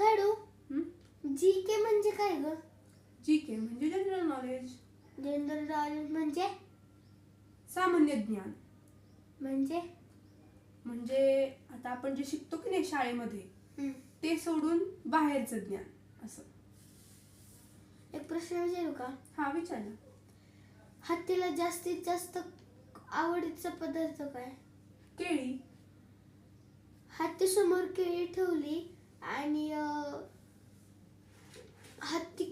थाडू? जी के म्हणजे काय ग? जी के म्हणजे जनरल नॉलेज जनरल नॉलेज म्हणजे? सामान्य ज्ञान. म्हणजे? म्हणजे आता आपण जे शिकतो की नाही शाळेमध्ये. ते सोडून बाहेरचं ज्ञान असं. एक प्रश्न विचारू का? हा विचार हत्तीला जास्तीत जास्त आवडीचा पदार्थ काय? केळी. हत्ती समोर केळी ठेवली आणि अं, हत्ती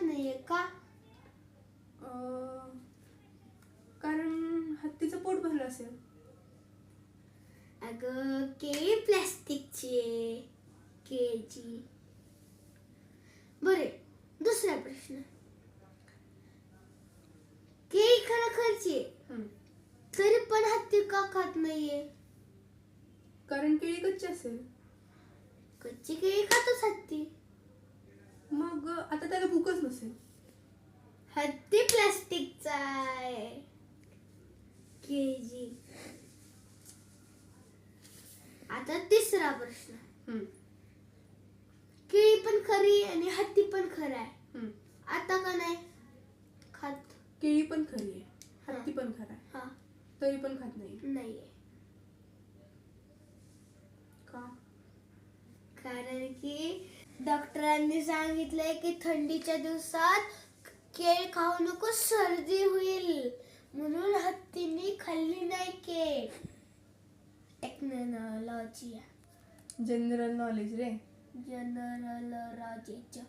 नाहीये का कारण हत्तीचं पोट भरलं असेल. अगं केळी प्लॅस्टिकची आहे केळीची. बरे दुसरा प्रश्न. केळी खरखरची आहे. तरी पण हत्ती का खात नाहीये? कारण केळी कच्ची असेल. कच्ची केळी खातोच हत्ती. हत्ती प्लास्टिकचा आहे. केजी. आता तिसरा प्रश्न. केळी पण खरी आणि हत्ती पण खरं आहे. हं. आता का नाही? खात. केळी पण खरी आहे. हत्ती पण खरा आहे. हा. तरी पण खात नाही. नाहीये. का? कारण की डॉक्टरांनी सांगितलंय की थंडीच्या दिवसात केळ खाऊ नको सर्दी होईल. म्हणून हत्तीने खाल्ली नाही केळ. टेक्नॉलॉजी जनरल नॉलेज रे. जनरल राजेचं